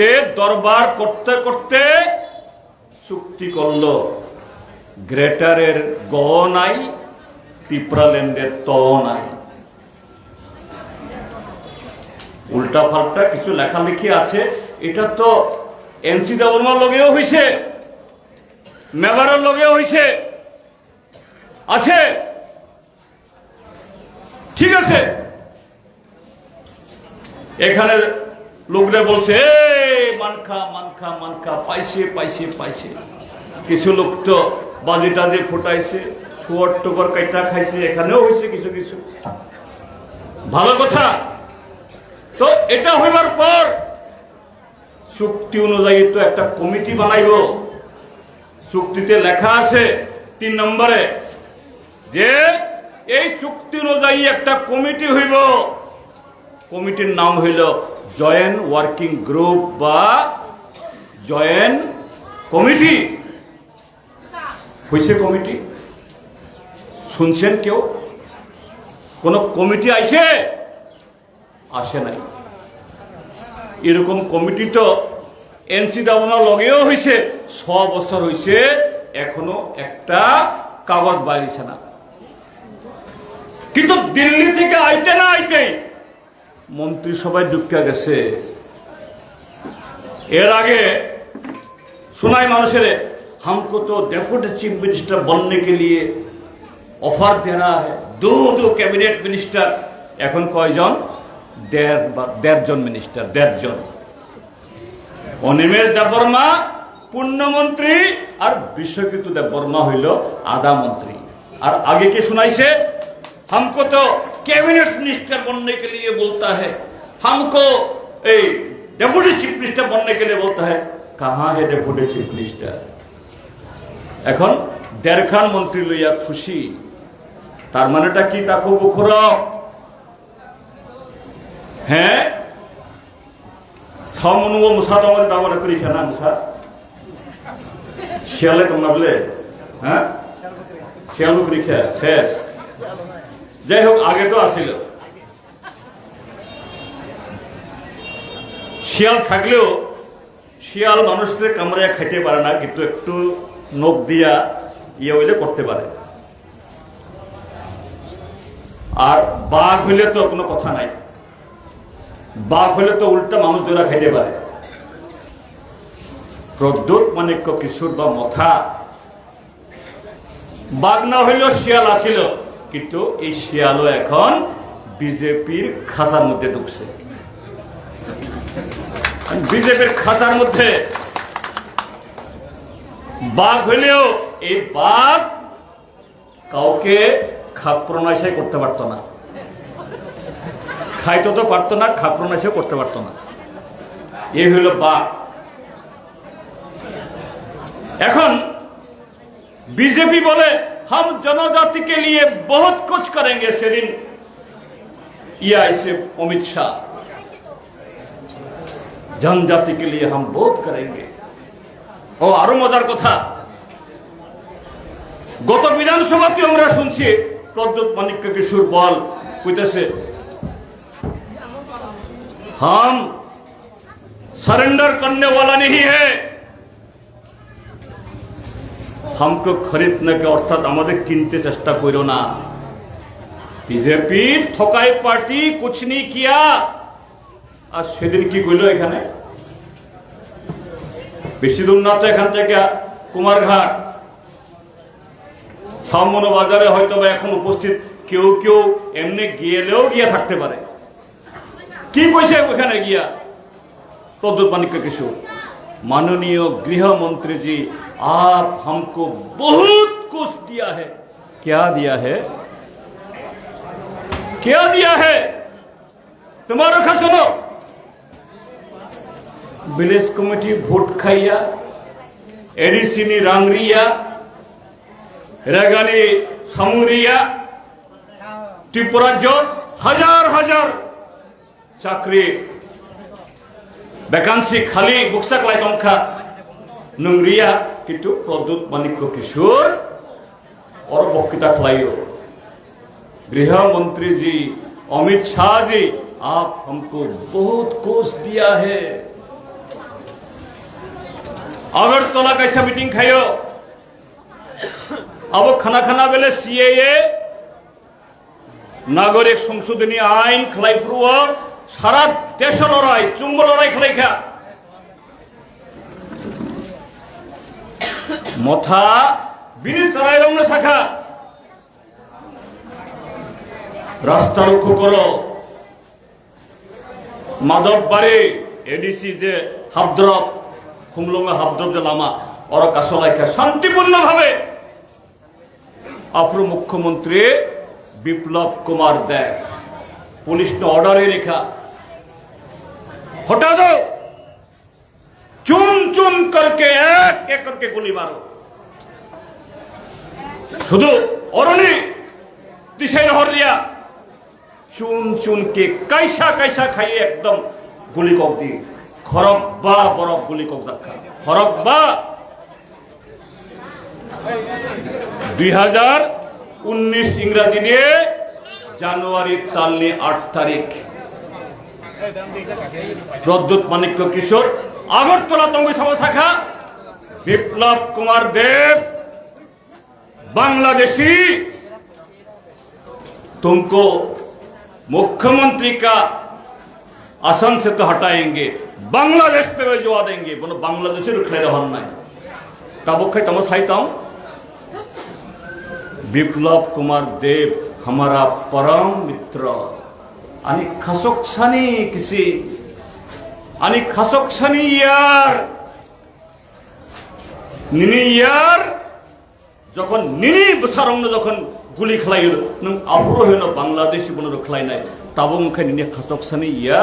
দিল্লিতে দরবার করতে করতে চুক্তি করল। গ্রেটারের গ নাই তিপ্রাল্যান্ডের ত নাই। উল্টা পাল্টা কিছু লেখালেখি আছে। এটা তো এনসি ডাবলমার লগেও হয়েছে মেবারের লগেও হয়েছে আছে। ঠিক আছে। এখানে লোকরা বলছে "এই, মানখা মানখা মানখা, পাইছে পাইছে পাইছে। কিছু লোক তো বাজি টাজি ফুটাইছে শুয়ার টুকর কাইটা খাইছে, এখানেও হয়েছে কিছু কিছু। ভালো কথা। তো এটা হইবার পর চুক্তি অনুযায়ী তো একটা কমিটি বানাইব। চুক্তিতে লেখা আছে তিন নম্বরে যে এই চুক্তি অনুযায়ী একটা কমিটি হইব। কমিটির নাম হইল জয়েন্ট ওয়ার্কিং গ্রুপ বা জয়েন্ট কমিটি। হয়েছে কমিটি। শুনছেন কেউ? কোন কমিটি আইছে? আসে নাই। এরকম কমিটি তো এনসি ডাবনার লগেও হয়েছে ছ বছর হয়েছে এখনও একটা কাগজ বাইরেছে না। কিন্তু দিল্লি থেকে আইতে না আইতে মন্ত্রিসভায় ঢুকে গেছে এর আগে सुनाई মানুষের हमको तो डेप्यूटी चीफ मिनिस्टर बनने के लिए অফার দে रहा है दो दो ক্যাবিনেট মিনিস্টার এখন কয়জন দেড় বা- দেড়জন মিনিস্টার দেড়জন অনিমেষ দেববর্মা পূর্ণমন্ত্রী আর বিশ্বকৃত দেববর্মা হইল আধা মন্ত্রী আর आगे के सुनाइसे हमको तो कैबिनेट मिनिस्टर बनने के लिए बोलता है हमको ए डेप्यूटी चीफ मिनिस्टर बनने के लिए बोलता है कहाँ है डेप्यूटी चीफ मिनिस्टर এখন দেড়খান মন্ত্রী লইয়া খুশি তার মানেটা কি তা খুব মুখর হ্যাঁ সমনুব মুসাদ আমাদের দাবার করি না মুসা শিয়ালে তোমরা বলে হ্যাঁ শিয়াল বুক রিক্সা শেষ যাই হোক, আগে তো আসিল শিয়াল থাকলেও শিয়াল মানুষদের কামড়াইয়া খাইতে পারে না, কিন্তু একটু নখ দিয়া ইয়ে হইলে করতে পারে। আর বাঘ হইলে তো কোনো কথা নাই। বাঘ হইলে তো উল্টা মানুষ ধরা খাইতে পারে। প্রদ্যুৎ মানিক্য কিশোর বা মথা। বাঘ না হইলেও শিয়াল আসিল কিন্তু এই শিয়ালও এখন বিজেপির খাঁচার মধ্যে ঢুকছে। বিজেপির খাঁচার মধ্যে বাঘ হইলেও এই বাঘ কাউকে খাপ্রনাশাই করতে পারতো না। খাইতে তো পারতো না খাপ্রনাশাই করতে পারতো না। এই হইল বাঘ। এখন বিজেপি বলে हम जनजाति के लिए बहुत कुछ करेंगे सेदिन ये ऐसे अमित शाह जनजाति के लिए हम बहुत करेंगे ও আরো মজার কথা গত বিধানসভাতে আমরা শুনছি প্রদ্যুৎ মানিক্য কিশোর বল কইতেছে हम सरेंडर करने वाला नहीं है হমক খরিদ নাকি অর্থাৎ আমাদের কিনতে চেষ্টা করো না বিজেপি ঠকাই পার্টি কুচনি কিয়া আর সেদিন কি করল এখানে বেশি দূর না তো এখান থেকে কুমারঘাট সামন বাজারে হয়তো বা এখন উপস্থিত কেউ কেউ এমনি গিয়েলেও গিয়ে থাকতে পারে কি কইছে ওখানে গিয়া প্রদ্যুৎ মানিক্য কিছু মাননীয় গৃহমন্ত্রীজি आप हमको बहुत कुछ दिया है क्या दिया है क्या दिया है तुम्हारा खा सुनो विलेज कमिटी ভোট খাইয়া এডিসিনি রাংরিয়া রেগানি সামুরিয়া ত্রিপুরাজ্য হাজার হাজার চাকরি ভ্যাকান্সি খালি বুকসাক লাই টংখা नंगरिया किंतु प्रद्युत मानिक्य किशोर और बक्तृता खलाइयो गृह मंत्री जी अमित शाह जी आप हमको बहुत कुछ दिया है আগরতলা কাইসা মিটিং খাইও আবো খানা খানা বেলে সিএএ নাগরিক সংশোধনী আইন খেলাই ফুরুয় সারা দেশ লড়াই চুম্ব লড়াই মথা বিনিসরাই রমনা শাখা। রাস্তা লক্ষ্য করো। মাধববাড়ি এডিসি যে হাবদ্রব খুমলুঙ্গা হাবদ্রব যে লামা, ওরা কাসলাইখা শান্তিপূর্ণভাবে। আফ্রো মুখ্যমন্ত্রী বিপ্লব কুমার দেব, পুলিশ অর্ডারে রেখা। হঠাৎ চুম চুম করকে, এক এক করকে গুলি মারো। শুধু অরণি দিশাই নহর দিয়া চুন চুন কে কাইসা কাইসা খাইয়ে একদম গুলি কক দি। খরক বা বরফ গুলি কক দেখা খরক বা দুই হাজার উনিশ ইংরাজি দিয়ে জানুয়ারির তালনি আট তারিখ। প্রদ্যুৎ মানিক্য কিশোর, আগরতলা তঙ্গি সভা শাখা বিপ্লব কুমার দেব। बांग्लादेशी तुमको मुख्यमंत्री का आसन से तो हटाएंगे बांग्लादेश पे भिजवा देंगे बोलो बांग्लादेशी रुखले रहन নাই तब खाई तम साइताऊं বিপ্লব কুমার দেব हमारा परम मित्र आणि खसोक्षानी किसी आणि खसोक्षानी यार নিনি ইয়ার যখন নিনি সারংন যখন গুলি খেলাই নং আবরো হইল বাংলাদেশি বনের খেলাই নাই। তাবো মুখে নিনি খাসক সানি, ইয়া